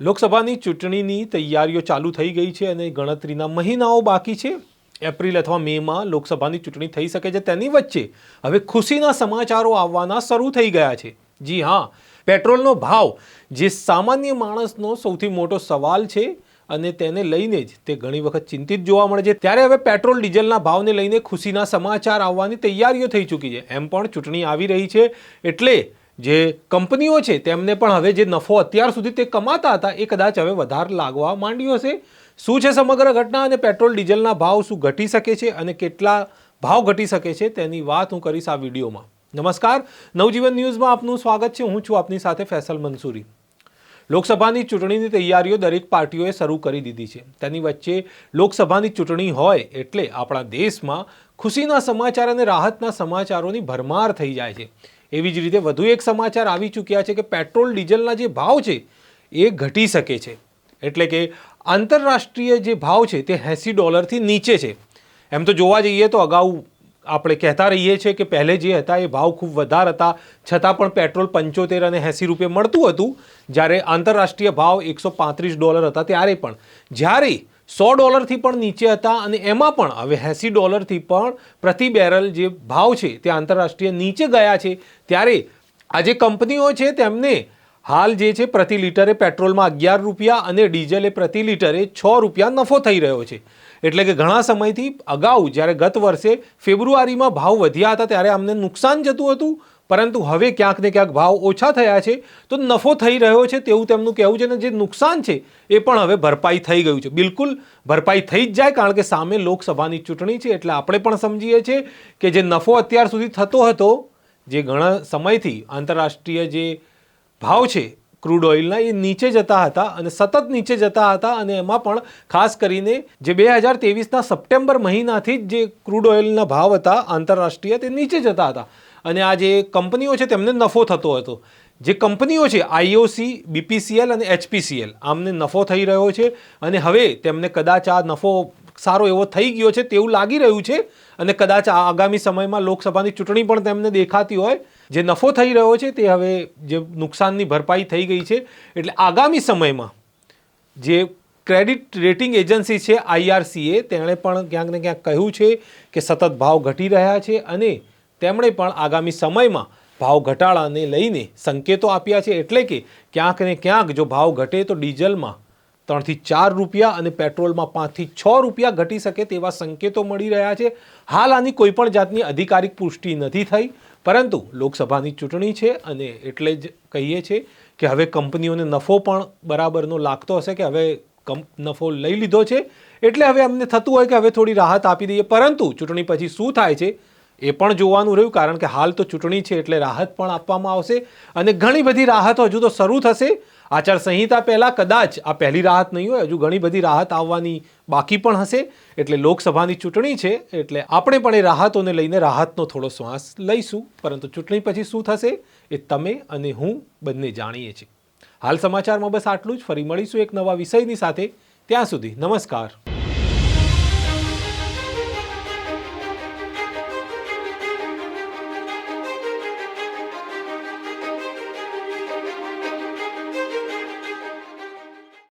લોકસભાની ચૂંટણીની તૈયારીઓ ચાલુ થઈ ગઈ છે અને ગણતરીના મહિનાઓ બાકી છે. એપ્રિલ અથવા મેમાં લોકસભાની ચૂંટણી થઈ શકે છે. તેની વચ્ચે હવે ખુશીના સમાચારો આવવાના શરૂ થઈ ગયા છે. જી હા, પેટ્રોલનો ભાવ, જે સામાન્ય માણસનો સૌથી મોટો સવાલ છે અને તેને લઈને જ તે ઘણી વખત ચિંતિત જોવા મળે છે. ત્યારે હવે પેટ્રોલ, ડીઝલના ભાવને લઈને ખુશીના સમાચાર આવવાની તૈયારીઓ થઈ ચૂકી છે. એમ પણ ચૂંટણી આવી રહી છે. એટલે જે કંપનીઓ છે તેમને પણ હવે જે નફો અત્યાર સુધી તે કમાતા હતા, એ કદાચ હવે વધારે લાગવા માંડ્યો હશે. શું છે સમગ્ર ઘટના અને પેટ્રોલ ડીઝલના ભાવ શું ઘટી શકે છે અને કેટલા ભાવ ઘટી શકે છે તેની વાત હું કરીશ આ વિડીયોમાં. નમસ્કાર, નવજીવન ન્યૂઝમાં આપનું સ્વાગત છે. હું છું આપની સાથે ફેસલ મંસૂરી. લોકસભાની ચૂંટણીની તૈયારીઓ દરેક પાર્ટીઓએ શરૂ કરી દીધી છે. તેની વચ્ચે લોકસભાની ચૂંટણી હોય એટલે આપણા દેશમાં ખુશીના સમાચાર અને રાહતના સમાચારોની ભરમાર થઈ જાય છે. એવી જ રીતે વધુ એક સમાચાર આવી ચૂક્યા છે કે પેટ્રોલ ડીઝલના જે ભાવ છે, એ ઘટી શકે છે. એટલે કે આંતરરાષ્ટ્રીય જે ભાવ છે, તે એંસી ડોલરથી નીચે છે. એમ તો જોવા જઈએ તો અગાઉ આપણે કહેતા રહીએ છીએ કે પહેલે જે હતા, એ ભાવ ખૂબ વધારે હતા. છતાં પણ પેટ્રોલ પંચોતેર અને એંસી રૂપિયા મળતું હતું. જ્યારે આંતરરાષ્ટ્રીય ભાવ એકસો પાંત્રીસ ડોલર હતા, ત્યારે પણ. જ્યારે સો ડોલરથી પણ નીચે હતા અને એમાં પણ, હવે એંસી ડોલરથી પણ પ્રતિ બેરલ જે ભાવ છે તે આંતરરાષ્ટ્રીય નીચે ગયા છે. ત્યારે આ જે કંપનીઓ છે તેમને હાલ જે છે પ્રતિ લીટરે પેટ્રોલમાં અગિયાર રૂપિયા અને ડીઝલે પ્રતિ લીટરે છ રૂપિયા નફો થઈ રહ્યો છે. એટલે કે ઘણા સમયથી અગાઉ જ્યારે ગત વર્ષે ફેબ્રુઆરીમાં ભાવ વધ્યા હતા ત્યારે અમને નુકસાન જતું હતું. પરંતુ હવે ક્યાંક ને ક્યાંક ભાવ ઓછા થયા છે, તો નફો થઈ રહ્યો છે તેવું તેમનું કહેવું છે અને જે નુકસાન છે, એ પણ હવે ભરપાઈ થઈ ગયું છે. બિલકુલ ભરપાઈ થઈ જ જાય કારણ કે સામે લોકસભાની ચૂંટણી છે એટલે આપણે પણ સમજીએ છીએ કે જે નફો અત્યાર સુધી થતો હતો, જે ઘણા સમયથી આંતરરાષ્ટ્રીય જે ભાવ છે ક્રૂડ ઓઇલના એ નીચે જતા હતા અને સતત નીચે જતા હતા અને એમાં પણ ખાસ કરીને જે બે હજાર તેવીસના સપ્ટેમ્બર મહિનાથી જ જે ક્રૂડ ઓઇલના ભાવ હતા આંતરરાષ્ટ્રીય તે નીચે જતા હતા. અને આ જે કંપનીઓ છે તેમને નફો થતો હતો. જે કંપનીઓ છે આઈઓસી બીપીસીએલ અને એચપીસીએલ આમને નફો થઈ રહ્યો છે અને હવે તેમને કદાચ આ નફો સારો એવો થઈ ગયો છે તેવું લાગી રહ્યું છે. અને કદાચ આગામી સમયમાં લોકસભાની ચૂંટણી પણ તેમને દેખાતી હોય. જે નફો થઈ રહ્યો છે તે હવે જે નુકસાનની ભરપાઈ થઈ ગઈ છે. એટલે આગામી સમયમાં જે ક્રેડિટ રેટિંગ એજન્સી છે આઈઆરસીએ તેણે પણ ક્યાંક ને ક્યાંક કહ્યું છે કે સતત ભાવ ઘટી રહ્યા છે અને તેમણે પણ આગામી સમયમાં ભાવ ઘટાડાને લઈને સંકેતો આપ્યા છે. એટલે કે ક્યાંક ને ક્યાંક જો ભાવ ઘટે તો ડીઝલમાં ત્રણથી ચાર રૂપિયા અને પેટ્રોલમાં પાંચથી છ રૂપિયા ઘટી શકે તેવા સંકેતો મળી રહ્યા છે. હાલ આની કોઈપણ જાતની અધિકારિક પુષ્ટિ નથી થઈ, પરંતુ લોકસભાની ચૂંટણી છે અને એટલે જ કહીએ છીએ કે હવે કંપનીઓને નફો પણ બરાબરનો લાગતો હશે કે હવે નફો લઈ લીધો છે. એટલે હવે અમને થતું હોય કે હવે થોડી રાહત આપી દઈએ. પરંતુ ચૂંટણી પછી શું થાય છે એ પણ જોવાનું રહ્યું, કારણ કે હાલ તો ચૂંટણી છે એટલે રાહત પણ આપવામાં આવશે અને ઘણી બધી રાહતો હજુ તો શરૂ થશે. આચાર સંહિતા પહેલાં કદાચ આ પહેલી રાહત નહીં હોય, હજુ ઘણી બધી રાહત આવવાની બાકી પણ હશે. એટલે લોકસભાની ચૂંટણી છે, એટલે આપણે પણ એ રાહતોને લઈને રાહતનો થોડો શ્વાસ લઈશું. પરંતુ ચૂંટણી પછી શું થશે એ તમે અને હું બંને જાણીએ છીએ. હાલ સમાચારમાં બસ આટલું જ. ફરી મળીશું એક નવા વિષયની સાથે. ત્યાં સુધી નમસ્કાર.